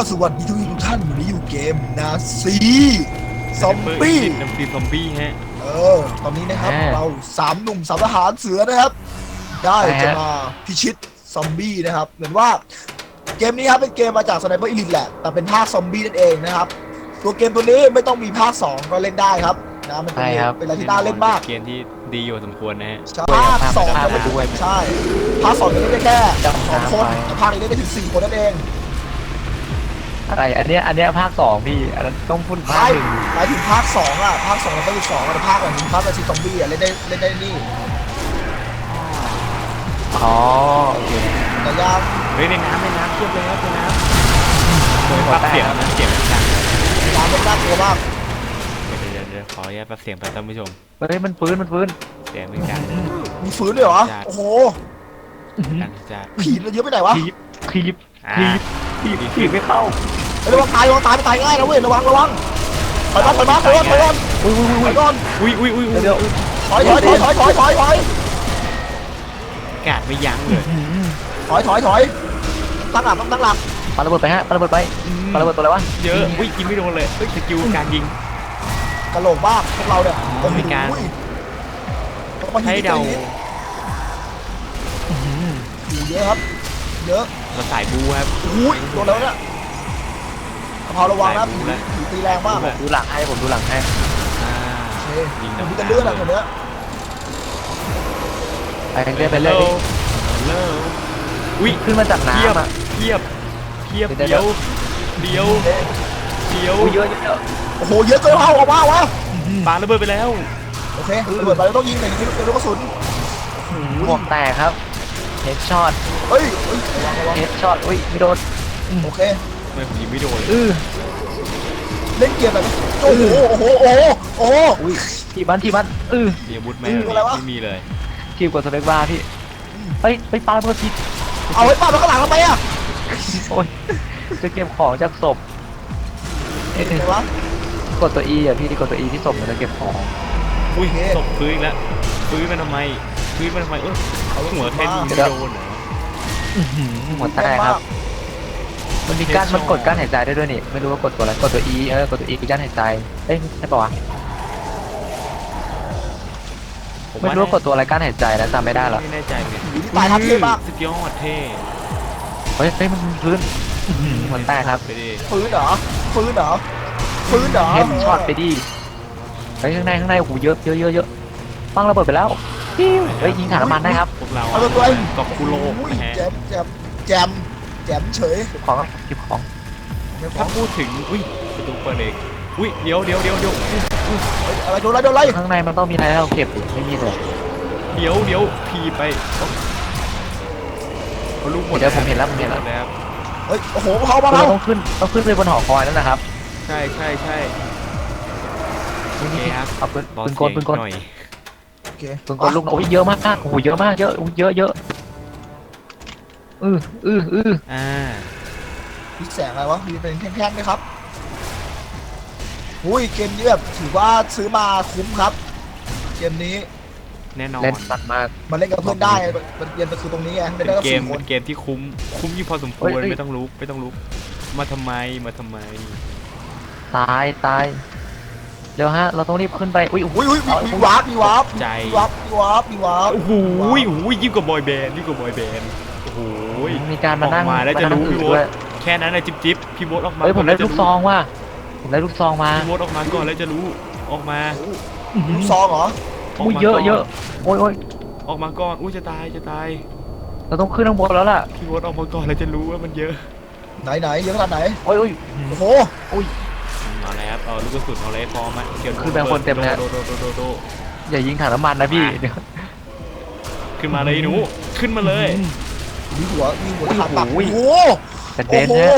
ก็สวัสดีทุกทุกท่านวันนี้อยู่เกมนาซีซอมบี้น้ำซีซอมบี้ฮะ เออ ตอนนี้นะครับอ่าเราสามหนุ่มสามทหารเสือนะครับ ได้ใช่ฮะจะมาพิชิตซอมบี้นะครับ เหมือนว่าเกมนี้ครับเป็นเกมมาจากสไนเปอร์อีลิทแหละ แต่เป็นภาคซอมบี้นั่นเองนะครับ ตัวเกมตัวนี้ไม่ต้องมีภาค 2 ก็เล่นได้ครับนะมันเป็นใช่ครับเป็นอะไรที่น่าเล่นมากเกมที่ดีอยู่พอสมควรนะฮะใช่ภาคสองภาคจะไม่ด้วยใช่ภาคสองจะเล่นได้แค่จำสองคนไปแต่ภาคนี้เล่นได้ถึงสี่คนนั่นเอง อะไรอันเนี้ยอันเนี้ยภาคสองพี่อันนั้นต้องพูดภาใช่คหนึ่งหมายถึงภาคสองอะภาคสองแล้วก็อีกสองแต่ภาคแบบนี้ภาคแบบซีซอมบี้อะเล่นได้เล่นได้นี่อ๋อโอเคแต่ยังเฮ้ยในน้ำในน้ำเทียบเลยครับในน้ำโดยปรับเสียงนะเสียงดังยังไม่น่ากลัวมากเดี๋ยวเดี๋ยวเดี๋ยวขออนุญาตปรับเสียงไปท่านผู้ชมเฮ้ยมันฟื้นมันฟื้นเสียงไม่ดังนะมีฝืนด้วยเหรอจัดโอ้โหดังจัดผีมันเยอะไปไหนวะคลิปคลิปอ่าคลิป คลิปคลิปไม่เข้าเฮ้ยระวังตายระวังตายมันตายง่ายนะเว้ยระวังระวังถอยมาถอยมาถอยมาถอยมาอุ้ยอุ้ยถอุ้อยยก่อนอุ้ยอุ้ยอุ้ยอุ้ยเดี๋ยวถอยถอยถอยถอยถอยถอยถอยกาดไม่ยั้งเลยถอยถอยถอยตั้งหลักต้องตั้งหลักปาระเบิดไปฮะปาระเบิดไปอืมปาระเบิดตัวอะไรวะเยอะอุ้ยยิงไม่โดนเลยเฮ้ยสกิลการยิงกระโหลกบ้ากพวกเราเนี่ยอ๋อมีการโอ้โหต้องมาให้เดายิงใจยิงอยู่เยอะครับเยอะ เราสายบูครับอุ้ยโดนแล้วเนี่ยกะเพราระวังนะใส่ผีบูแล้วผีตีแรงมากใส่อะบูดูหลังให้ผมดูหลังให้อ่าโอเคยิงมันน้ำมีแต่เลือดอะคนเนี้ยไปเรื่อยไปเรื่อยเลิอุ้ยขึ้นมาจากเทียบน้ำอะเทียบเทียบเดี๋เดียยว วเดียวเดียวอุ้ยเยอะเยอะเยอะโอ้โหเยอะเกินเอาออกมาวะปาระเบิดไปแล้วโอเคระเบิดไปแล้วต้องยิงหน่อยยิงเป็นลูกกระสุน หมวกแตกครับเฮดช็อตเฮ้ยเฮ้ยระวังระวังเฮด ช็อตอุ้ยไม่โดนโอเคไม่ผมยิงไม่โดนเลยอือเล่นเกมแบบนี้โอ้โหโอ้โหโอ้โหโอ้โห อุ้ยทีมันทีมันอือมีอาวุธไหมอืมอะไรวะ ไม่มีเลยทีมกดสเปกบาร์พี่เฮ้ยไปปาระเบิดผิดเอาไว้ป้าดไว้ข้างหลังทำไมอะโอ้ยจะเก็บของจากศพเอ๊ะอะไรวะ กดตัว E อะพี่กดตัว E ที่ศพมันจะเก็บของ อุ้ยโอเค ตกพื้นอีกแล้วพื้นมันทำไมพื้นมันทำไมเออเอาลูกหัวกระแค่สุนยิงมาไม่โดนเหรอ หัวแตกครับ มันมีกั้นมันกดกั้นหายใจได้ด้วยนี่ ไม่รู้ว่ากดตัวอะไร กดตัว E เออ กดตัว E คือกั้นหายใจ เอ้ยใช่ปะวะผไม่รู้ว่ากดตัวอะไรกั้นหายใจนะจำไม่ได้หรอกไม่แน่ใจเหมือนกันอยู่ที่ปลายทับเทพมากสุดยอดเท่เฮ้ยเฮ้ยมันพื้นหัวแตกครับไปดิฟื้นเหรอฟื้นเหรอฟื้นเหรอเฮดช็อตไปดิเฮ้ยข้างในข้างในโอ้โหเยอะเยอะเยอะเยอะปังระเบิดไปแล้ว ปิ้วเฮ้ยยิงถังน้ำมันได้ครับพวกเราเอาตัวตัวเองกอบคูโลกอุ้ยนะฮะแจมแจมแจมแจมเฉยเก็บของครับเก็บของไม่พอถ้าพูดถึงอุ้ยประตูเปิดเองอุ้ยเดี๋ยวเดี๋ยวเดี๋ยวเดี๋ยวเฮ้ยอะไรโดนอะไรโดนอะไรข้างในมันต้องมีอะไรให้เราเก็บไม่มีเลยเดี๋ยวเดี๋ยวทีไปเขาลูกหมดเดี๋ยวผมเห็นแล้วผมเห็นแล้วแล้วเฮ้ยโอ้โหเขามาเราแล้วต้องขึ้นต้องขึ้นไปบนหอคอยนั่นนะครับใช่ใช่ใช่นี่นี่โอเคครับเอาปืนบอปืสนกลปืนกลหน่อยโอ เคปืนกลลูกโอ้ยเยอะมากโอ้โหเยอะมากเยอะอุ๊ยเยอะเยอะอืออืออืออ่ามีแสงอะไรวะมีเป็นแท่งๆไหมครับอุ้ยเกมนี้แบบถือว่าซื้อมาคุ้มครับ เกมนี้แน่นอนเล่นมันมากมาเล่นกับเพื่อนได้มันเรียนมันคือตรงนี้ไงเป็เล่นนได้กับเกมสี่คเป็นนเกมที่คุ้มคุ้มยิ่งพอสมควเฮ้รยเฮ้ยไม่ต้องลุกไม่ต้องลุกมาทำไมมาทำไมตายตาย เดี๋ยวฮะ เราต้องรีบขึ้นไป อุ้ยอุ้ยอุ้ยมีมีวาร์ปมีวาร์ปใจ มีวาร์ปมีวาร์ปมีวาร์ปโอ้โหโอ้โหยิ่งกว่าบอยแบนด์ยิ่งกว่าบอยแบนด์โอ้โหมีการมานั่งออกมาแล้วจะนั่รู้งพี่อื่นโบ๊ด้ทวยแค่นั้นนะจิ๊บจิ๊บพี่โบ๊ทออกมาเฮ้ยผมได้ก่นแวลูกซองว่ะผมได้ลูกซองมาพี่โบ๊ทออกมาก่อนแล้วจะรู้ออกมาลูกซองเหรอออกอุ้ยมาเยอะก่นเยอะโอ้ยโอ้ยออกมาก่อนอุ้ยจะตายจะตายเราต้องขึ้นข้างบนแล้วล่ะพี่โบ๊ทออกมาก่อนแล้วจะรู้ว่ามันเยอะไหนไหนเยอะขนาดไหนโอ้ยโอ้ยโอ้โห เอาแล้วครับเอาลูกกระสุนเอาเลยพร้อมไหมเกี่ยวคือแบ่งคนเต็มเลยโดโดโดโดโดอย่ายิงถังน้ำมันนะพี่เดี๋ยวขึ้นมาเลยหนูขึ้นมาเลย มีหัวมีหัวขาดปากโอ้โอ้โห โหกระโอ้เด็นโหนะ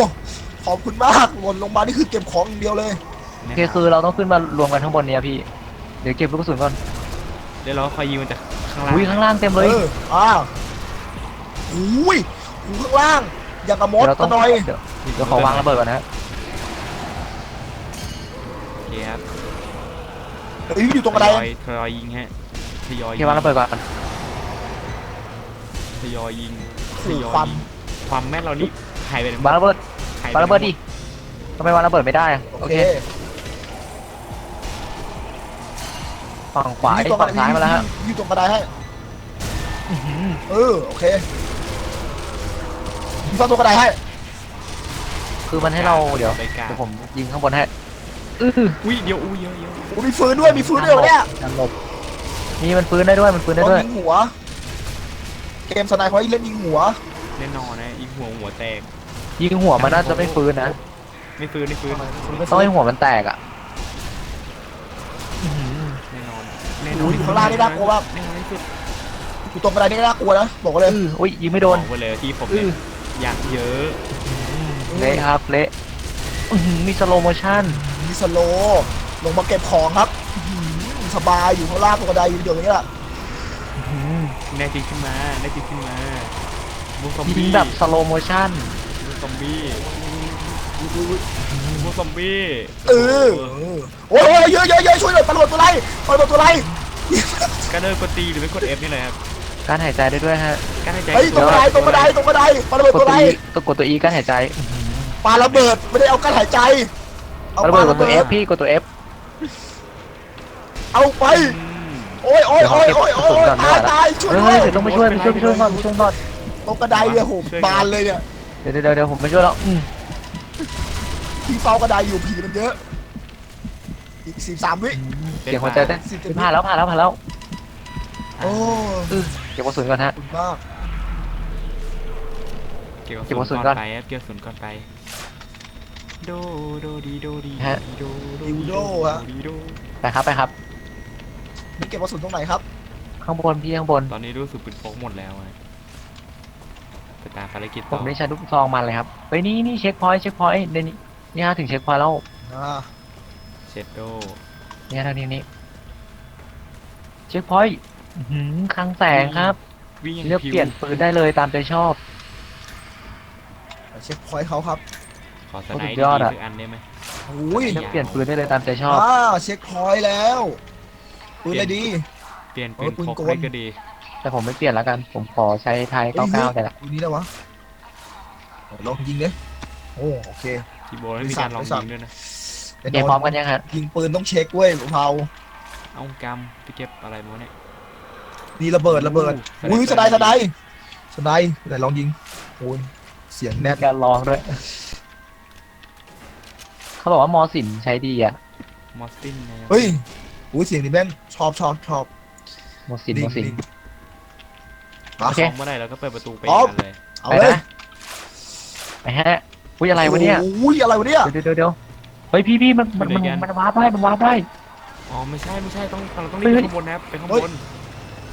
ขอบคุณมากหล่นลงมานี่คือเก็บของอย่างเดียวเลยโอเคคือเราต้องขึ้นมารวมกันข้างบนเนี้ยพี่ เดี๋ยวเก็บลูกกระสุนก่อนเดี๋ยวเราคอยยิงมันจากข้างล่างอุ้ยข้างล่างเต็มเอเลยออ้าวอุ้ยอยู่ข้างล่างอย่างกับมดเดี๋ยวเราต้ตะองหน่อยเดี๋ยวเดี๋ยวขอวางระเบิดก่อนนะโอ เคครับเอ้ยอยู่ตรงกระไดทยอยทยอยยิงฮะทยอยโอเคยิงวางระเบิดก่อนทยอยยิงทขู่ยอยควันยิงทความแม่นเรานี่หายไปไหนหมวางระเบิดหายไปวางไหนระเบิดดิทำไมวางระเบิดไม่ได้อะโอโอเคเคฝั่งขวาไอ้ตรงฝั่งซ้ายมาแล้วฮะยืดตรงกระไดให้อื้อหือเออโอเคมีฟังตรงกระไดให้คือมันให้เราเดี๋ยวไปกลางเดี๋ยวผมยิงข้างบนให้ อื้ออุ้ยเดี๋ยวอุ้ยเยอะเยอะโอ้มีฟืนด้วยมีฟืนด้วยเหรอเนี่ยการหลบมีมันฟื้นได้ด้วยมันฟื้นได้ต้ด้อวยงยิงหัว เกมสไนเปอร์เล่นยิงหัว แน่นอนนะอีกหัวหัวแตกยิงหัวมันน่าจะไม่ฟื้นนะไม่ฟื้นไม่ฟื้นต้องให้หัวมันแตกอะอื้อหือแน่นอนโอ้ยข้างล่างนี่น่ากลัวมาก แน่นอนที่สุดอยู่ตรงกระไดนี่น่ากลัวนะบอกเลย อื้ออุ้ยยิงไม่โดน บอกไว้เลยที่ผมอื้เนี่ยออยากเยอะ เละครับเละอื้อหือมีสโลโมชั่น มีสโลว์ลงมาเก็บของครับอื้อหือสบายอยู่ข้างล่างตรงกระไดอยู่เดี๋ยวนี้แหละแน่จริงขึ้นมาแน่จริงขึ้นมามูซอมยิงบี้แบบสโลโมชั่นมูซอมบี้มูซอมบี้เออโอ้ยเยอะเยอะเยอะช่วยหน่อยตำรวจตัวไรตำรวจตัวไรการเดินกดตีหรือไม่กด F นี่เลยครับการหายใจได้ด้วยฮะการหายใจเฮ้ยตรงกระไดตรงกระไดตรงกระไดปาระเบิดกดตัวตัวไรอีตัวกดตัวอีการหายใจอื้อหือปาระเบิดไม่ได้เอากั้นหายใจ เอาระปาเบิดกระดตัวเบิเอดฟพี่กดตัวเอฟเอาไปอืมโอ้ยโอ้ยโอ้ยโอ้ยโอ้ยตายตายช่วยเฮ้ด้วยยเดี๋ยวต้องไปช่วยไปช่วยไปช่วยก่อนไปช่วยก่อนตรงกระไดเนี่ยโหบานเลยเนี่ยเดี๋ยวเดี๋ยวเดี๋ยวผมไปช่วยแล้วอืมพี่เฝ้ากระไดอยู่ผีมันเยอะ อีกสิบสามวิ เสียงหัวใจเต้นผ่านแล้วผ่านแล้วผ่านแล้วโอ้อือเก็บกระสุนก่อนฮะขอบคุณมาก เกี่ยวกับเก็บกระสุศูนนย์ก่ก่ออนนไปครับเกี่ยวกับศูนย์ก่อนไป โดโดดีโดดีฮะ โดโดดิวโดฮะ ดีโดไปครับไปครับ มีเก็บกระสุนตรงไหนครับ ข้างบนพี่ข้างบน ตอนนี้รู้สึกปืนพกหมดแล้วอะไปตามภารกิจผต่อมได้ใช้ลูกซองมันเลยครับเฮ้ยนี่นี่เช็คพอยต์เช็คพอยต์ในนี้นี่ฮะถึงเช็คพอยต์แล้วอ่า เชดโดนี่ฮะทางนี้นี่เช็คพอยต์อื้อหือคลังแสงครับวิ่งอย่างเลือกผิวเปลี่ยนปืนได้เลยตามใจชอบ เช็คพอยต์เขาครับ ขอสไนสุด์ดยอดอะสักอันได้ไหมโอ้ยเลือกเปลี่ยนปืนได้เลยตามใจชอบ อ่าเช็คพอยต์แล้วปืนอะไรดี เปลี่ยนโอ้ปืยนปืนพกกลให้ก็ดีแต่ผมไม่เปลี่ยนแล้วกัน ผมขอใช้ไทยเอ้ย99แต่ละปืนนี้ได้วะลองยิงเลยโอ้โอเค ทีโบแล้วมีการลองไม่สั่ยินงด้วยนะเกมพร้อมกันยังฮะยิงปืนต้องเช็คเว้ยเผาเอากำไปเก็บอะไรมาเนี่ยนี่ระเบิดระเบิดโอ้โหอุ้ยสไนด์สไนด์สไนด์ไหนลองยิงโอ้ยเสียงแนมีบการลองด้วย เขาบอกว่ามอสินใช้ดีอะมอสตินนะครับเฮ้ยอุ้ยเสียงนี่แม่งชอบชอบชอบมอสินดิ่มงอสินดิ่งโอเคซ้อมเมื่อไหร่เราก็เปิดประตูไปพร้อมกันเลยเอาไปเลยนะไปฮะอุ้ยอะไรวะเนี่ย อุ้ยอะไรวะเนี่ยเดี๋ยวเดี๋ยวเดี๋ยวเฮ้ยพี่พี่มันมันมันมันวาร์ปได้มันวาร์ปได้ อ๋อไม่ใช่ไม่ใช่ต้องเราต้องเฮ้รีบยไปข้างบนนะครับไปข้างบน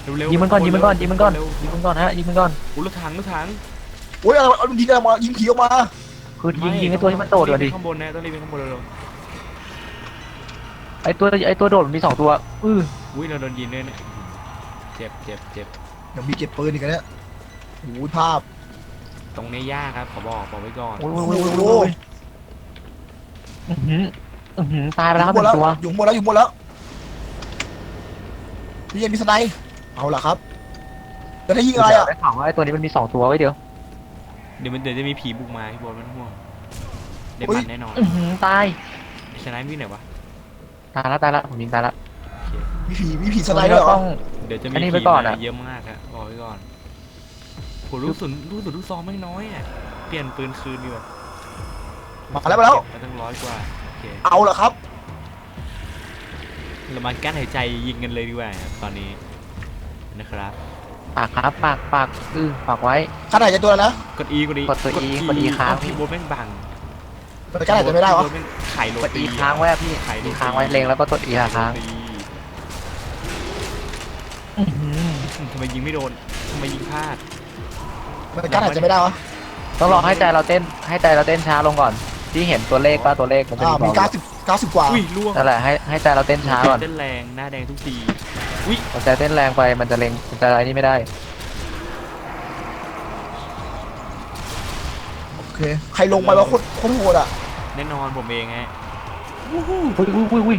เร็วๆยิงมันก่อนยิงมันก่อนยิงมันก่อนเร็วยิงมันก่อนฮะยิงมันก่อนๆอุ้ยรถถังรถถังอุ้ยอะไรเอายิงอะไรมายิงผีออกมา คือยิงยิงไอ้ตัวที่มันโดดก่อนดิรีบไปข้างบนนะต้องรีบไปข้างบนเร็วไอ้ตัวไอ้ตัวโดดมันมีสองตัวอือๆอุ้ยเราโดนยิงด้วยเนี่ยเจ็บเจ็บเจ็บเดี๋ยวมีเก็บปืนอีกนะเนี่ยโอ้ยภาพ ตรงนี้ยากครับขอบอกบอกไว้ก่อนโอ้ยโอ้ยโอ้ยโอ้ยอื้อหืออื้อหือตายไปแล้วครับหหมดนึ่แล้วงตัว อยู่หมดแล้วอยู่หมดแล้วพี่ยังมีสไนด์เอาล่ะครับแล้วถ้ายิงอะไรอะได้ข่าวว่าไอ้ตัวนี้มันมีสองตัวไว้เดี๋ยว เดี๋ยวมันเดี๋ยวจะมีผีบุกมาพี่บอลไม่ต้องห่วงได้อุ๊ยมันแน่นอนอื้อหือตายชนะวิ่งไหนวะตายแล้วตายแล้วผมยิงตายแล้วมีผีมีผีสตัวไนด์นี้ด้วยเราเหรอ ต้อง เดี๋ยวจะมีอันนี้ไปผีก่อนมาอะเยอะมากครับบอกไว้ก่อนผมรู้สึกรู้สึกลูกซองไม่น้อยอะเปลี่ยนปืนคืนดีกว่ามาแล้วมาแล้ว เก็บมาตั้งร้อยกว่าโอเคเอาล่ะครับ เรามากั้นหายใจยิงกันเลยดีกว่าครับตอนนี้นะครับ ปากครับปากปากอือปากไว้ ขนาดจะตัวแล้วนะกด E กด E กดตัว E กด E ค้างเอ้พี่โบทแม่งบังแต่ขนาดจะไม่ได้วะพี่โบ๊ทแม่งไข่โรกดตีอีค้างไว้อะพี่ไข่โรอีตีค้างไว้เล็งแล้วก็กดอีค้างไข่โรตีอื้อหือทำไมยิงไม่โดนทำไมยิงพลาดมันขนาดจะไม่ได้วะต้องรอให้ใจเราเต้นให้ใจเราเต้นช้าลงก่อน ที่เห็นตัวเลขป่ะตัวเลขมันจะอ่ามีมีบอกเก้าสิบเก้าสิบกว่าอุ้ยล่วงนั่นแหละให้ให้ใจเราเต้นช้าก่อนเต้นแรงหน้าแดงทุกที พอใจเต้นแรงไปมันจะเล็งมันจะอะไรนี่ไม่ได้ โอเค ใครลงไปวะโคตรโคตรโหดอะ แน่นอนผมเองฮะอุ้ยอุ้ยอุ้ยอุ้ย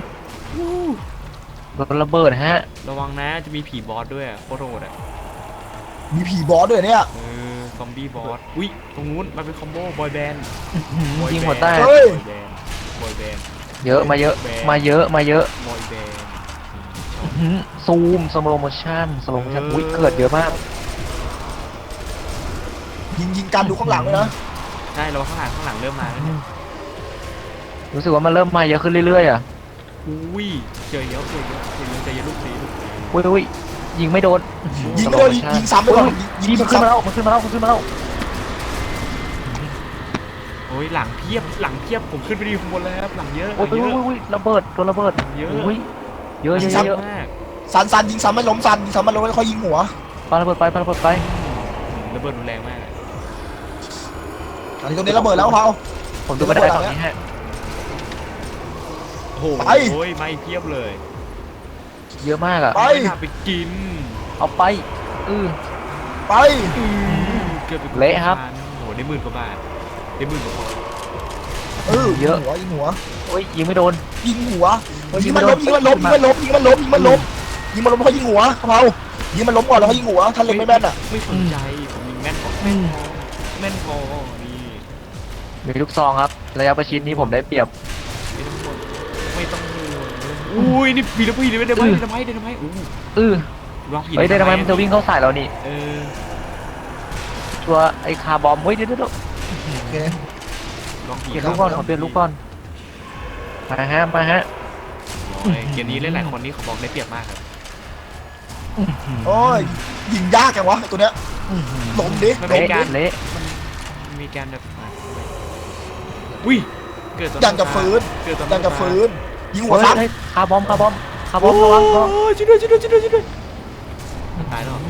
โดนระเบิดฮะ ระวังนะจะมีผีบอสด้วยอะโคตรโหดอะมีผีบอสด้วยเนี่ย เออซอมบี้บอสอุ้ยตรงนู้นมันเป็นคอมโบบอยแบนด์ยิงหัวใต้เฮ้ยบอยแบนด์บอยแบนด์เยอะมาเยอะ มาเยอะมาเยอะ บอยแบนด์อื้อหือ ซูมสโลโมชั่นสโลโมชั่นอุ้ยเกิดเยอะมาก ยิงยิงกันดูข้างหลังเลยนะใช่เราข้างหลังข้างหลังเริ่มมาแล้วเนี่ยรู้สึกว่ามันเริ่มมาเยอะขึ้นเรื่อยๆอะอุ้ยเจอเยอะเจอเยอะเจอเยอะเจอเยอะลูกสีลูกสีอุ้ยอุ้ยยิงไม่โดนยิงไม่โดนยิงยิงซ้ำไปก่อนยิงยิยิงงมันขึ้นมาซ้ำแล้วมันขึ้นมาแล้วมันขึ้นมาแล้วโอ้ยหลังเพียบหลังเพียบผมขึ้นไปดีข้างบนแล้วครับหลังเยอะหโอ้ลัยงอุ้ยเยอะอุ้ยอุ้ยระเบิดตัวระเบิดเยอะ อุ้ย เยอะเยอะเยอะเยอะมากสันสันยิงซ้ำไม่ล้มสันยิงซ้ำไม่ล้มแล้วค่อยยิงหัวปาระเบิดไปปาระเบิดไประเบิดรุนแรงมากอันนี้ตรงนี้ระเบิดแล้วเผาผมดูไม่ได้ตอนนี้ฮะโอ้โหไปไม่เพียบเลย เยอะมากอะไปไม่น่าไปกิน เอาไปอือไปเกือบไปเละครับโอ้โหได้หมื่นกว่าบาทได้หมื่นกว่าบาท เออเยอะ หัวยิงหัวโอ้ยยิงไม่โดน ยิงหัวเฮ้ยยิงมันล้มยิงมันล้มยิงมันล้มยิงมันล้มยิงมันล้มยิงมันล้มแล้วค่อยยิงหัวเผายิงมันล้มก่อนแล้วค่อยยิงหัวถ้าเล็งไม่แม่นอะไม่สนใจผมยิงแม่นกว่าอืมแม่นพอนี่มีลูกซองครับ ระยะประชิดนี้ผมได้เปรียบ ไม่ต้องห่วงไม่ต้องห่วงอุ้ยนี่ปีละปีเลยเดนไมอื้อเดนไมเดนไมอู้อือรอบหินเฮ้ยได้ทำไมมันจะวิ่งเข้าใส่เรานี่เออชัวร์ไอ้คาร์บอมเฮ้ยเดี๋ยวเดี๋ยวเดี๋ยวโอเค รอบหินเปลี่ยนลูกก่อนขอเปลี่ยนลูกก่อนไปฮะไปฮะโอ้ยเกมนี้เล่นหลายคนนี่เขาบอกได้เปรียบมากครับโอ้ยยิงยากจังวะไอ้ตัวเนี้ยล้มดิมันล้มีมกาดิรเละมีการแบบอุ้ยเกิดตอนยังจะฟื้นเกิดตอนยังจะฟื้นยิงหัวเฮ้ยซ้ำ เฮ้ยคาร์บอมคาร์บอมคาร์บโอ้อมระวังระวังยช่วยด้วยช่วยด้วยช่วยด้วยช่วยด้วยตายแล้วเหรอ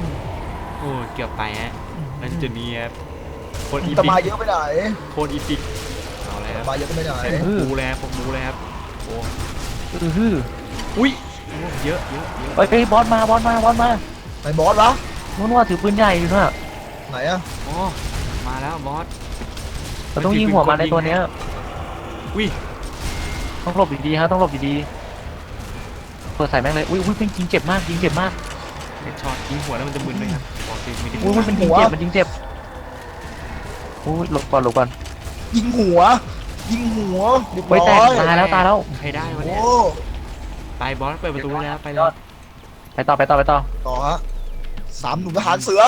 โอ้ยเกือบไปฮะนั่นจะเนียบโคตรอีจะพิมากเยอะไปไหนโคตรอีพิกเอา แล้วมาเยอะไปไหนใช้ผมดูแล้วผมดูแล้วครับโอ้อือฮืออุ้ยโอ้เยอะเยอะเยอะเฮ้ยเฮ้ยบอลมาบอลมาบอลมาไหนบอสวะนู้นว่าถือปืนใหญ่อยู่น่ะไหนอะโอ้มาแล้วบอสเราต้องยิงหัวมันในตัวเนี้ยอุ้ยต้องหลบดีๆฮะต้องหลบดีๆเปิดใส่แม่งเลยอุ้ยอุ้ยเป็นยิงเจ็บมากยิงเจ็บมากเห็ดช็อตยิงหัวแล้วมันจะมึนเลยครับปกติไม่ได้อุ้ยอุ้ยมันยิงเจ็บมันยิงเจ็บอุ้ยหลบก่อนหลบก่อน ยิงหัว ยิงหัวเรียบเฮ้ยร้แตกอยตายแล้วตายแล้ว ใครได้วะโอ้เนี่ยไปบอสเปิดประตูแล้วไปแล้วไปต่อไปต่อไปต่อต่อฮะสามหนุ่มทหารเสือ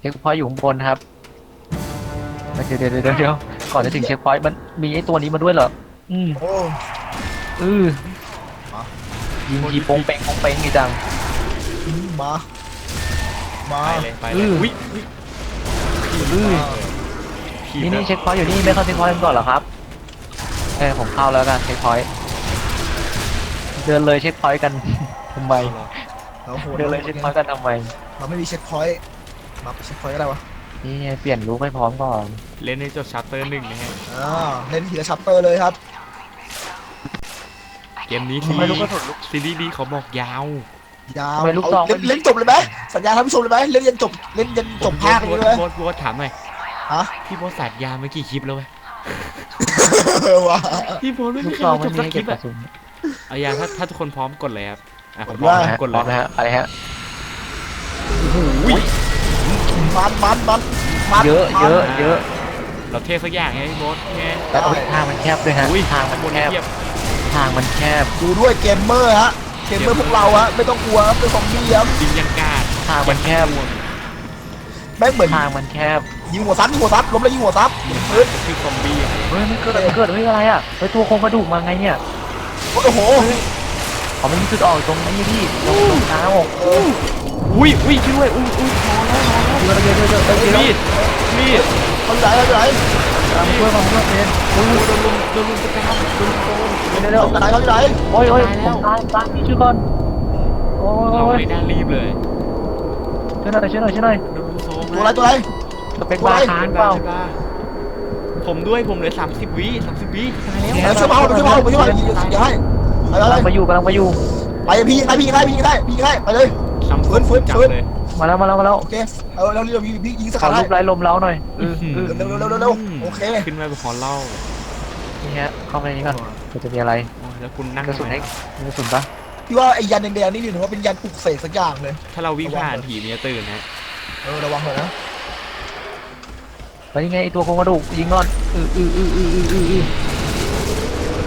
เช็คพอยต์อยู่ข้างบนครับเดี๋ยวเดี๋ยวเดี๋ยวเดี๋ยวก่อนจะถึงเช็คพอยต์มันมีไอ้ตัวนี้มาด้วยเหรออืมโอ้อือยิงทีโปงเปงโปงเปงนี่จังอืมมามาไปเลยไปเลอื้ยออุ้ยอุ้ยอื้อผีนี่ แบนี่บเช็คพอยต์อยู่นี่ไม่เข้าเช็คพอยต์กันก่อนเหรอครับเออผมเข้าแล้วกันเช็คพอยต์เดินเลยเช็คพอยต์กันทำไมเราโหดเดินเลยเช็คพอยต์กันทำไมเราไม่มีเช็คพอยต์มาเช็คพอยต์ก็ได้วะนี่ไงเปลี่ยนรูปให้พร้อมก่อนเล่นในจดชัตเตอร์หนึ่งนะฮะอ่าเล่นทีละชัปเตอร์เลยครับ เกมนี้ทำไมลูกกระสุนลูกซีรีส์ดีเขาบอกยาวยาวทำไมลูกซองเอาเล่นไม่มีเล่นจบเลยไหมสัญญาท่านผู้ชมเลยไหมเล่นยันจบเล่นยันจบภาคโบนี้เลยโบโบโบถามหน่อย ฮะพี่โบสัตยาเมื่อกี่คลิปแล้ววะเออว่ะพี่โบไม่ลูมีกใครซองมาจไม่บมีสักคลิปให้เก็บกอะระสุนเอายาถ้าถ้าทุกคนพร้อมกดเลยครับอะผมพร้อมพร้อมนะฮะกดพเลร้อยมนะฮะอะไรฮะอุ้ยมันมันมันมันเยอะเยอะเยอะเราเทสักอย่างไงพี่โบสไงแล้วเอาทางมันแคบด้วยฮะอุ้ยทางมันบนแคบเทียบทางมันแคบดูด้วยเกมเมอร์ฮะเกมเมอร์พวกเราฮะไม่ต้องกลัวครับเป็นซอมบี้ครับยิงยังกาดทางมันแคบแม่งเหมือนทางมันแคบ ยิงหัวซับยิงหัวซับล้มแล้วยิงหัวซับพื้นคือซอมบี้อะเฮ้ยมันเกิดมันเกิดเฮ้ยอะไรอะเฮ้ยตัวโครงกระดูกมาไงเนี่ยโอ้โหอ๋อมันมีจุดออกตรงนี้พี่ตรงตรงเท้าอุ้ยอุ้ยช่วยอุ้ยอุ้ยพอแล้วพอแล้วเยอะเยอะเยอะเยอะเยอะมีดมีดเขาอยู่ไหนเขาอยู่ไหนกำลังช่วยมาเพื่อนเป็นโอ้ยโดนลุมโดนลุมสกามโดนลุมโดนเดี๋ยวเดี๋ยวเขาอยู่ไหนเขาอยู่ไหนโอ้ยโอ้ยผมตายตายพี่ช่วยก่อนโอ้เรายไม่น่ารีบเลยช่วยหน่อยช่วยหน่อยช่วยหน่อยโดนลุมโซมตัวอะไรตัวอะไร จะเป็นบ้าค้างเปล่าผมด้วยผมเหลือ30วิ30วิตายแล้วเนี่ยเดี๋ยวช่วยเมาเดี๋ยวช่วยเมาเดี๋ยวช่วยเมายิงยิงให้ไปเลกำลัยงไปอยู่กำลังไปอยู่ไปพี่ยิงให้พี่ยิงให้พี่ยิงให้พี่ยิงให้ไปเลยซ้ำฟื้นฟื้นจับฟื้นเลยมาแล้วมาแล้วมาแล้วโอเคเออเราเรียกพี่ยิงสขอกัดให้รูปไร้ลมเล้าหน่อยเออเออเร็วเร็วเร็วเร็วเร็วโอเคขึ้นมาเป็นขอเล่านี่ฮะเข้าไปในนี้ก่อนมันจะมีอะไรโอ้ยแล้วคุณนั่งกระสุนทำไมให้มีกระสุนปะพี่ว่าไอ้ยันแดงๆนี่ถือว่าเป็นยันปลุกเสกสักอย่างเลย ถ้าเราวิ่งผ่านผีมันจะตื่นนะเออระวังหน่อยนะ แล้วยังไงไอตัวโครงกระดูกยิงก่อนอืออืออืออืออืออืออือ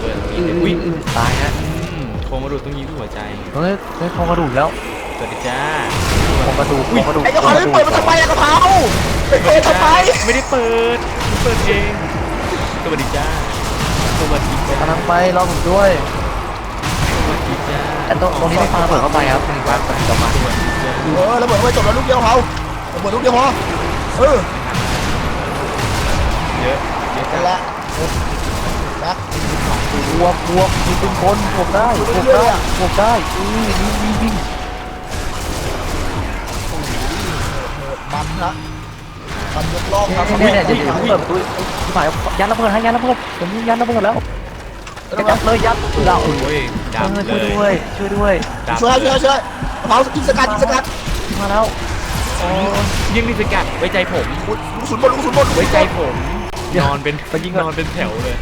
เปิดอืออุ้ยอือตายฮะอืมโครงกระดูกต้องยิงที่หัวใจเฮ้ยเฮ้ยโครงกระดูกแล้วสวัสดีจ้าโครงกระดูกโครงกระดูกไอ้เพราไม่เปิดมาทำไมอะกระเพราไปเปิดทำไมไม่ได้เปิดเปิดเองสวัสดีจ้าสวัสดีจ้ากำลังไปรอผมด้วยสวัสดีจ้าแต่ตรงตรงนี้ไม่ปาระเบิดเข้าไปครับนี่ครับกลับมาสวัสดีจ้าเออระเบิดไปจบแล้วลูกเดียวเขาระเบิดลูกเดียวพอเออ เยอะเยอะนั่จ้านแหละแบ็คบวกบวกมีเป็นคนบวกได้บวกได้บวกได้อือยิงยิงยิงมันนะมันยกล่องครับเนี่ยเนี่ยจะถึงเปิดประตูที่หมายยันระเบิดให้ยันระเบิดผมยิงยันระเบิดแล้วยัดเลยยัดเราโอ้ยดำเลช่วยยช่ด้วยช่วยด้วยวยช่วยช่วยกระเพรากินสกัดกินสกัดมาแล้วโอ้ยิงนี่สกัดไว้ใจผมลูกสุนบนลูกสุนบนไว้ใจผม นอนเป็นไปยิงก่อนนอนเป็นแถวเลย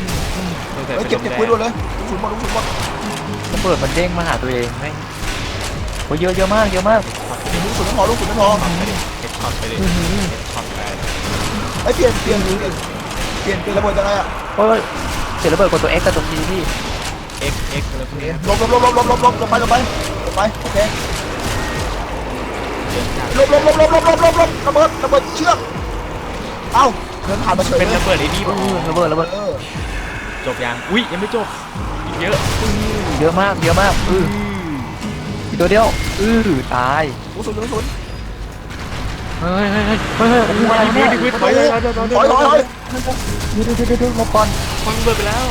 ตั้งแต่เฮ้ยเป็นเก็บลเก็บมปืนแดด่วงนเลยลูกสุนบนลูกสุนบนระเบิดมันเด้งมาหาตัวเองแม่งโอ้ยเยอะเยอะมากเยอะมากลูกสุนไม่พอลูกสุนไม่พอเก็บช็อตไปเลยอื้อหือเก็บช็อตไปไอ้เปลี่ยนเปลี่ยนเปลี่ยนเปลี่ยนเปลี่ยนระเบิดยังไงอะเฮ้ยเสียระเบิดกดตัว X กับตัว T พี่เอ็กเอ็กอะไรพวกนี้ลบลบลบลบลบลบลบไปลบไปลบไปโอเคเยอะจัดลบลบลบลบลบลบลบลบระเบิดระเบิดเชือกเอ้า เดินผ่านมาเฉยเป็นระเบิดไอ้นี่ระเบิดระเบิดเออจบยังอุ้ยยังไม่จบอีกเยอะเยอะมากเยอะมากอืออีกตัวเดียวอือตายลูกสุนลูกสุนเฮ้ยเฮ้ยเฮ้ยเฮ้ยโอ้โหอะไรเนี่ยเดิวิถอยถอยถอยถอยถอยถอยถอยเดี๋ยวเดี๋ยวเดี๋ยวเดี๋ยวลบก่อนฟังเบิดไปแล้ว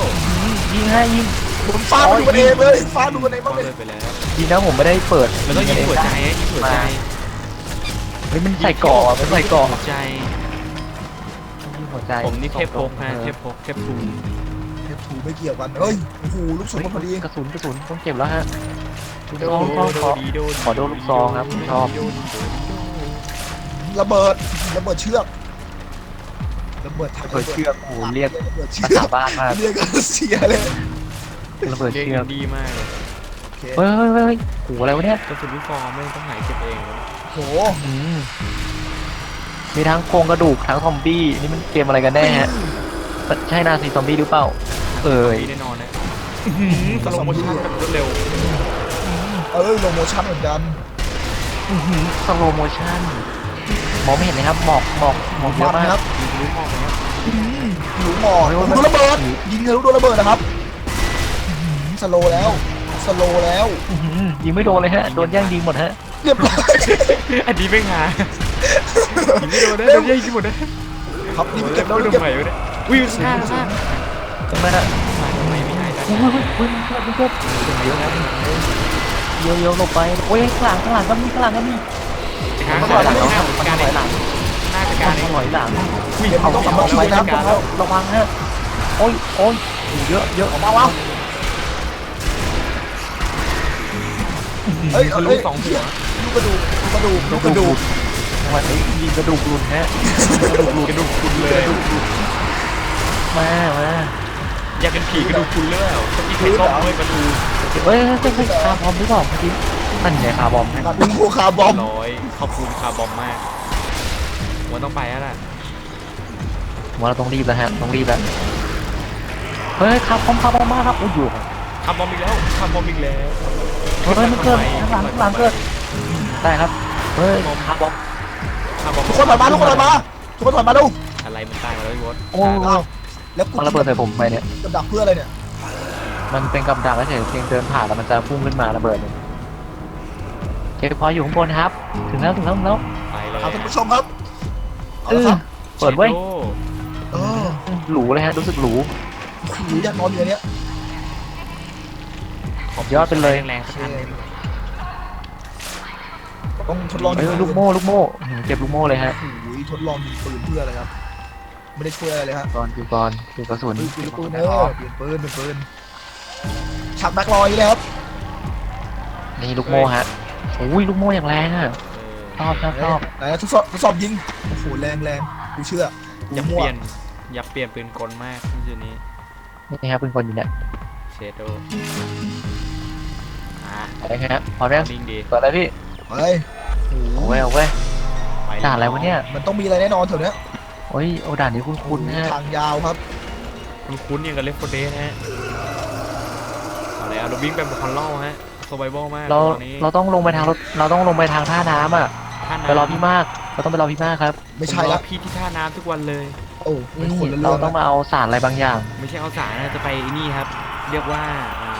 ยิงให้ยิงผมฟาดดูกันเองเลยฟาดดูกันเองฟับ้างงเบิเลยดไปแล้วดีนะผมไม่ได้เปิดมันต้องยิงหัวใจอะยิงหัวใจเฮ้ยมันใส่เกาะอะมันใส่เกาะหัวใจ ยิงหัวใจผมนี่เทพพกฮะเทพพกเทพภูมิเทปถูไม่เกี่ยวกันเฮ้ยโอ้โหลูกสุนมันพอดีกระสุนกระสุนต้องเก็บแล้วฮะลูกโดซองโดต้องโดขอดีโดขอโดนลูกซองครับผมชอบโดดีโดดีโดระเบิดระเบิดเชือกระเบิดทางเปิดเชือกโอ้โหเรียกระเบิดเชืภาอษากบ้านมากเรียกกันเสียเลยระเบิดเรียกเชือกดีมากเลยโอเคเฮ้ยเฮ้ยเฮ้ยโอ้โหอะไรวะเนี่ยกระสุนลูกฟองไม่ต้องหายเก็บเองเลยโหอืม มีทั้งโครงกระดูกทั้งซอมบี้นี่มันเกมอะไรกันแน่ฮะใช่นาซีซอมบี้หรือเปล่า เอ่ยดีแน่นอนนะสโลโมชั่นแบบรวดเร็ว เออโลโมชั่นเหมือนกันสโลโมชั่นมองไม่เห็นเลยครับหมอกหมอกหมอกเยมัอะนมากนะครับยิงทะลุหมอกไปแล้วหนูหมอกโดนระเบิดยิงทะลุโดนระเบิดนะครับอื้อหือสโลว์แล้วสโลว์แล้วอื้อหือยิงไม่โดนเลยฮะโดนแย่งยิงหมดฮะเรียบร้อยอันนี้ไม่หา ยิงไม่โดนนะโดนยิงหมดนะครับนี่เก็บแล้วโดนี่นเก็บใหม่ไปเนี่ยวิ่งข้างข้างใช่ไหมฮะมาทำไมไม่หายกันโอ้ยเฮ้ยเฮ้ยมันเกิดมันเกิดเยอะครับเยอะเยอะหลบไปโอ้ยข้างหลังข้างหลังก็มีข้างหลังก็มีข้างมันข้างถอยหลังข้างมันการถเออยงหลังหน้าจะกาการรเองถอยหลังเดี๋ยวมันต้องกลับมาช่วยนะระวังฮะโอ้ยโอ้ยเยอะเยอะออกมาวะเฮ้ยทะลุเฮ้ยสองหัวลูกกระดูกลูกกระดูกลูกกระดูก วันนี้ยิงกระดูกหลุดฮะกระดูกหลุดกระดูกคุณเลย มามาอยากเป็นผีกระดูกคุณเลยเปล่าต้องมีใครซ่อมเมื่อประตูเฮ้ยเฮ้ยเฮ้ยคาร์บอมหรือเปล่าเมื่อกี้นั่นไงคาร์บอมฮะตัดลูกคาร์บอมร้อยขอบคุณคาร์บอมมากวันต้องไปแล้วล่ะว่าเราต้องรีบแล้วฮะต้องรีบแล้วเฮ้ยคาร์บอมคาร์บอมมากครับโอ้ยอยู่คาร์บอมอีกแล้วคาร์บอมอีกแล้วเฮ้ยมันเกิดข้างหลังข้างหลังเกิดได้ครับเฮ้ยคาร์บอมคาร์บอม ทุกคนถอยมาทุกคนถอยมาทุกคนถอยมาดูอะไรมันตายมาแล้วพี่วอสโอ้ยอ้าวแล้วกูมันระเบิดใส่ผมไปเนี่ย จะดักเพื่ออะไรเนี่ยมันเป็นกับดักแล้วเฉยเพียงเดินผ่านแล้วมันจะพุ่งขึ้นมาระเบิดเลยเก็บพออยู่ข้างบนครับ ถึงแล้วถึงแล้วถึงแล้วไปเลยเอาท่านผู้ชมครับเอาเอละอครับเปิดไว้ยเออหรูเลยฮะรู้สึกหรูหนูอยากนอนอยู่ในเนี้ย ยอดไปเลย แรงๆสักอันหนึ่ง ต้องทดลองเฮ้ยลูกโม่ลูกโม่อื้อหือเก็บลูกโม่เลยฮะโอ้ยทดลองยิงปืนเพื่ออะไรครับ ไม่ได้ช่วยอะไรเลยฮะก่อนดูก่อนดูกระสุนปืนปืนปืนเออเปลี่ยนปืนเป็นปืนฉักแบ็คลอยเลยครับนี่ลูกโม่ฮะโอ้ยลูกโม่อย่างแรงอะชอบชอบชอบไหนทดสอบทดสอบยิงโอ้โหแรงแรงกูเชื่ออยากเปลี่ยนอยากเปลี่ยนปืนกลมากที่นี้นี่ครับเป็นคนอยู่เนี่ยเชโดอ่าอะไรฮะพอแล้วนิ่งดีเปิดอะไรพี่ เฮ้ยโอ้ยเอาเว้ยไปด่าอะไรวะเนี่ยมันต้องมีอะไรแน่นอนแถวเนี้ยโอ้ยโอด่านนี้คุ้นๆนะฮะทางยาวครับ คุณคุ้นๆอย่างกับเลฟโฟเดสฮะเอาแล้วเราวิ่งไปบนคอนเล่าฮะสบายบอลมากเราตอนนี้เราต้องลงไปทางรถเราต้องลงไปทางท่าน้ำอะท่าน้ำไปรอพี่มากเราต้องไปรอพี่มากครับไม่ใช่ผมรละอพี่ที่ท่าน้ำทุกวันเลย โอ้เป็นคนละเราเรื่องต้องนะมาเอาสารอะไรบางอย่างไม่ใช่เอาสารนะจะไปนี่ครับ เรียกว่าอ่า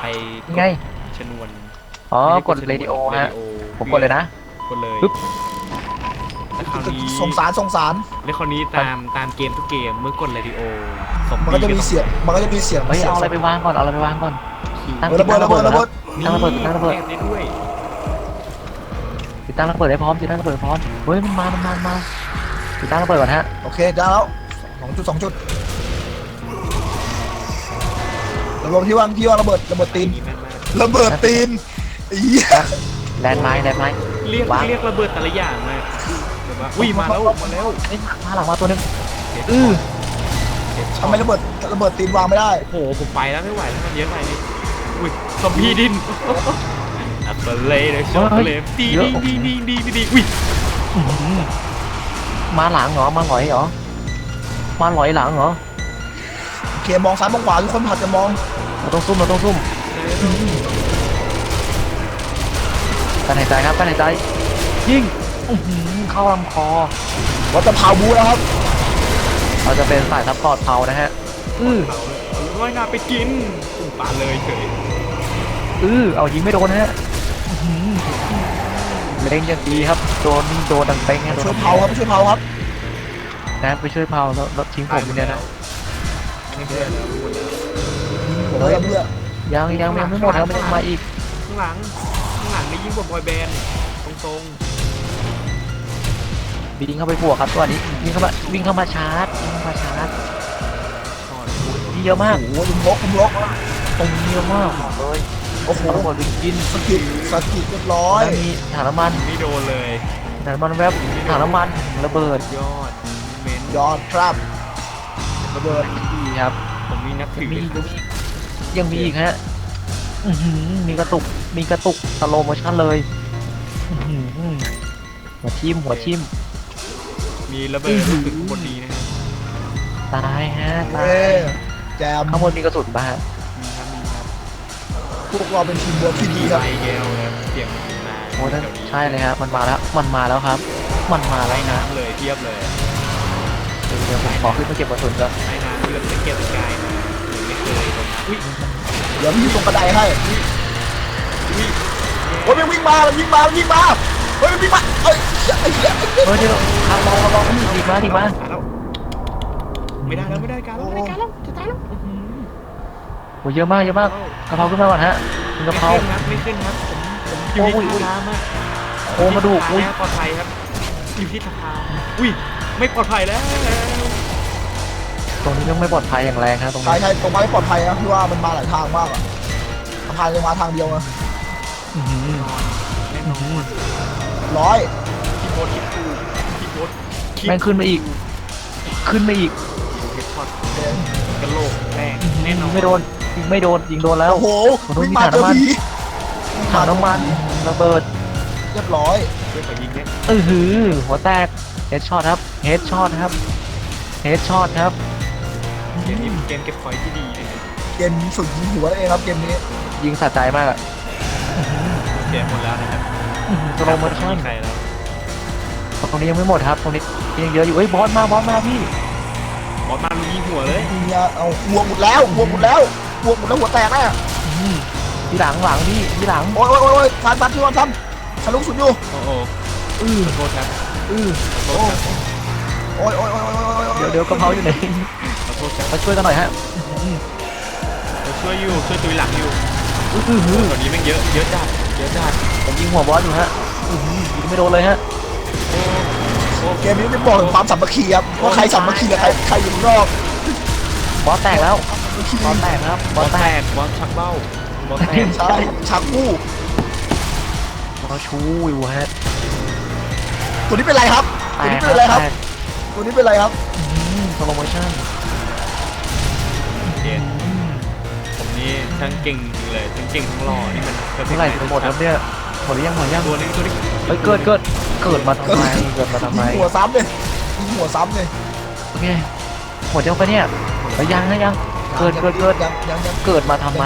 ไปนี่ไงชนวน อ๋อไม่ไกดเรดิโอฮะเรดิโอผมกดเลยนะ กดเลยปึ๊บ แล้วคราวนี้สงสารสงสาร แล้วคราวนี้ตามตามเกมทุกเกมเมื่อกดเรดิโอสมมันก็จะมีเสียง มันก็จะมีเสียงเฮ้ยสียงเอาอะไรไปวางก่อน เอาอะไรไปวางก่อน ตั้งเออระเบิดระเบิดระเบิดตั้งระเบิดตั้งระเบิดแได้ด้วยติดตั้งระเบิดให้พร้อมติดตั้งระเบิดให้พร้อม เฮ้ยมันมา มันมามันมาติดตั้งระเบิดก่อนฮะ โอเคได้แล้วสองจุดสองจุดระเบิดที่วางที่วางระเบิดระเบิดตีนนี่แม่นมากระเบิดตีนอี เหี้ยแลนด์ไม้แลนด์ไม้ เรียกวางเรียกระเบิดแต่ละอย่างมาแบบว่าอุ้ยมาแล้วมาแล้วเฮ้ยมาหลังมาตัวหนึงอือเจ็บช็ทำอตไมระเบิดระเบิดตีนวางไม่ได้ โอ้โหผมไปแล้วไม่ไหวแล้วมันเยอะไปนี่อุ้ยซอมบี้ดินอัปเปอร์เลยเลยช็อตเลยดีดีดีดีดีดีดีอุ้ยอื้อหือมาหลังเหรอมาหลอยเหรอมาหลอยหลังเหรอโอเคมองซ้ายมองขวาทุกคนผัดกันมองเราต้องซุ่มเราต้องซุ่ม การหายใจครับการหายใจยิงอื้อหือเข้าลำคอ วัดตะเผาบูแล้วครับ เราจะเป็นสายซัพพอร์ตเผานะฮะ อือเอาเลยเอาว่ายน้ำไปกินอุ้ยปาเลยเฉยอือเอายิงไม่โดนนะฮะอื้อหือเล่นอย่างดีครับ โดนโดนดังเป้งฮะโดนช่วยเผาครับช่วยเผาครับนะไปช่วยเผาแล้วแล้วทิ้งผมอยู่เนี่ยนะไม่เชื่อแล้วหมดแล้วผมแล้วเพื่อยังยังยังไม่หมดครับมันยังมาอีกข้างหลังข้างหลังนี่ ยิ่งกว่าบอยแบนด์ตรงวิ่งเข้าไปบวกครับตัวนี้วิ่งเข้ามาวิ่งเข้ามาชาร์จวิ่งเข้ามาชาร์จๆช็อตนี่เยอะมากโอ้โหลุมลกลุมลกตรงนี้เยอะมากบอกเลยโอ้โหทั้งหมดวิ่งกินสกิดสกิดเรียบร้อยแล้วมีถังน้ำมันไม่โดนเลยถังน้ำมันแวบถังน้ำมันระเบิดยอดเมนยอดครับระเบิด ดีครับผมมีนับถือมีเลยอีกยังมีอีกฮะ อื้อหือมีกระตุก มีกระตุกสโลโมชั่นเลยอื้อหือหัวทิ่มหัวทิ่มมีระเบิดรู้สึกบนนี้นะฮะตายฮะตาเอ้ยแจมข้างบนมีกระสุนป่ะฮะมีครับมีครับพวกเราเป็นทีมเวิร์คที่ดีครับ ไอแก้วครับเสียงมาโอ้นั่นใช่เลยฮะมันมาแล้วมันมาแล้วครับ มันมาไล่แล้วนะน้ำเลยเทียบเลยเดี๋ยวเดี๋ยวผมขอขึ้นมาเก็บกระสุนก่อนไล่น้ำเลือดจะเก็บกายมาไม่เคยโดนน้ำอุ้ย เดี๋ยวพี่อยู่ตรงกระไดให้โอ้ยมันวิ่งมามันวิ่งมามันวิ่งมาเฮ้ยมันวิ่งมาเอ้ยเหี้ยไอ้เหี้ยไอ้เหี้ยเฮ้ยเดี๋ยวทางมองมองดีมาดีมาแล้วไม่ได้แล้วไม่ได้การแล้วไม่ได้การแล้วจะตายแล้วโอ้ยเยอะมากเยอะมากกระเพราขึ้นมาก่อนฮะคุณกะเพราไม่ขึ้นครับไม่ขึ้นครับผมผมอยู่ที่ท่าน้ำอะโอ้มาดูอุ้ยปลอดภัยครับอยู่ที่สะพาอุ้ยไม่ปลอดภัยแล้ว ตรงนี้ยังไม่ปลอดภัยอย่างแรงฮะตรงใช่นี้ใช่ตรงมาไม่ปลอดภัยนะพี่ว่ามันมาหลายทางมากอะสะพานยังมาทางเดียวนะอื้อหือแน่นอนร้อยพี่โบทคิดถูกพี่โบทคิดแม่งขึ้นมาอีก ขึ้นมาอีกเฮดช็อตโอเคกระโหลกแรงแน่นอนไม่โดนยิงไม่โดนยิงโดนแล้ว โอ้โหมันต้องวิ่งมีมาถังเจอน้ำมันผีถังน้ำมันระเบิดเรียบร้อยเพื่อไปยิงเนี่ยเออหือหัวแตกเฮดช็อตครับเฮดช็อตครับเฮดช็อตครับ เกมนี้เป็นเกมเก็บพอยต์ที่ดีเลยนะเกมสุดยิงหัวนั่นเองครับเกมนี้ยิงสะใจมากอะเกมหมดแล้วนะครับสโลโมชั่นใครแล้วตรงนี้ยังไม่หมดครับตรงนี้ยังเยอะอยู่เอ้ยบอสมาบอสมาพี่บอสมาลุยยิงหัวเลยยิงยาเอาหัวหมดแล้วหัวหมดแล้วหัวหมดแล้วหัวแตกแน่อืมที่หลังหลังพี่ที่หลังโอ้ยโอ้ยโอ้ยโอ้ยฟันฟันที่วันทำทะลุสุดอยู่โอ้โหอือขอโทษครับอือขอโทษครับโอ้ยโอ้ยโอ้ยโอ้ยโอ้ยโอ้ยเดี๋ยวเดี๋ยวกระเพราอยู่ไหนขอโทษครับ มาช่วยกันหน่อยฮะเราช่วยอยู่ช่วยตุยหลังอยู่อื้อหือตอนนี้แม่งเยอะเยอะจัดเยอะจัดผมยิงหัวบอสอยู่ฮะอื้อหือยิงไม่โดนเลยฮะโอ้โอ้เกมนี้จะบอกถึงความสามัคคีครับว่าใครสามัคคีกับใครใครอยู่ข้างนอกบอสแตกแล้วบอสแตกครับบบออสแตแตกกบอสชักเบ้าบอสแตกใช่ชักคู่บอสชูอยู่ฮะตัวนี้เป็นไรครับตัวนี้เป็นไรครับแตกตัวนี้เป็นไรครับ สโลโมชั่น เกมผมนี่ทั้งเก่งจริงเลยทั้งเก่งทั้งหล่อนี่มันเมื่อไหร่จะหมดครับเนี่ยหมดหรือยังหมดหรือยังตัวนี้ตัวนี้เฮ้ยเกิดเกิดเกิดมาทำไมเกิดมาทำไมยิงหัวซ้ำเลยยิงหัวซ้ำเลยโอเคหมดยังปะเนี่ยเฮ้ยยังนะยังเกิดเกิดเกิดยังยังยังเกิดมาทำไม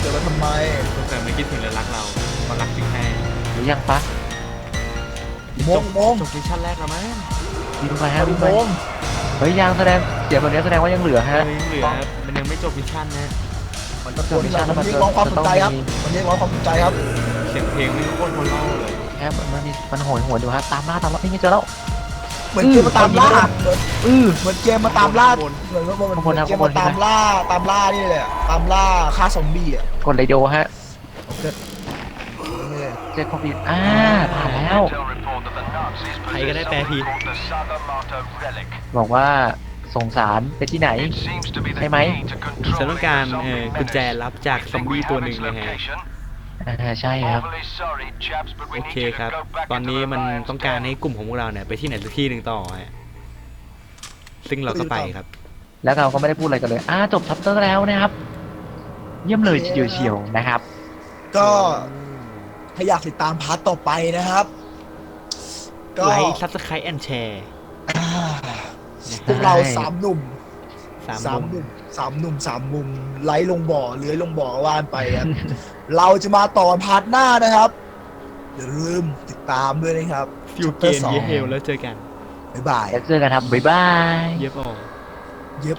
เกิดมาทำไมแต่ไม่คิดถึงเลยรักเราเขารักจริงแท้หรือยังปะโมงโมงจบมิชชั่นแรกแล้วมั้งวิ่งไปฮะวิ่งไปโมงเฮ้ยยังแสดงเสียงแบบนี้แสดงว่ายังเหลือเฮ้ฮะยเหลือครับมันยังไม่จบมิชชั่นนะมันตะโกนมันเรียกร้องความสนใจครับมันเรียกร้องความสนใจครับเสียงเพลงไม่โคตรคนเล่าเลยแค่มันมันมีมันโหยหวนอยู่ฮะตามล่าตามล่านี่ไงเจอแล้วเหมือนเกมมาตามล่าเหมือนอือเหมือนเกมมาตามล่าเหมือนว่ามันข้างบเหมืนอนครับเกมมาตามล่าตามล่านี่แหละตามล่าฆ่าซอมบี้อะกดเลยโดฮะนี่เจอคอมพิวอ่าผ่านแล้ว ใครก็ได้แปลทีบอกว่าสงสารไปที่ไหนใช่ไหมฉันต้องการเอ่อกุญแจรับจากซอมบี้ตัวหนึ่งเลยฮะอ่าใช่ครับ โอเคครับ ตอนนี้มันต้องการให้กลุ่มของพวกเราเนี่ยไปที่ไหนสักที่หนึ่งต่อฮะซึ่งเราก็ไปครับ แล้วเราก็ไม่ได้พูดอะไรกันเลยอ่าจบชัปเตอร์แล้วนะครับ เยี่ยมเลยเฉียวเฉียวๆนะครับ ก็ถ้าอยากติดตามพาร์ทต่อไปนะครับ ก็ไลค์ซับสไครต์แอนแชร์อ่าพวกเราสามหนุ่มสามสามมุมหนุ่มสามหนุ่มสามมุมไล่ลงบ่อเลื้อยลงบ่อว่านไปครับเราจะมาต่อพาร์ทหน้านะครับอย่าลืมติดตามด้วยนะครับฟิวเกน Chapter สองเยเฮลแล้วเจอกัน บ๊ายบายแล้วเจอกันครับ บ๊ายบาย เย็บออก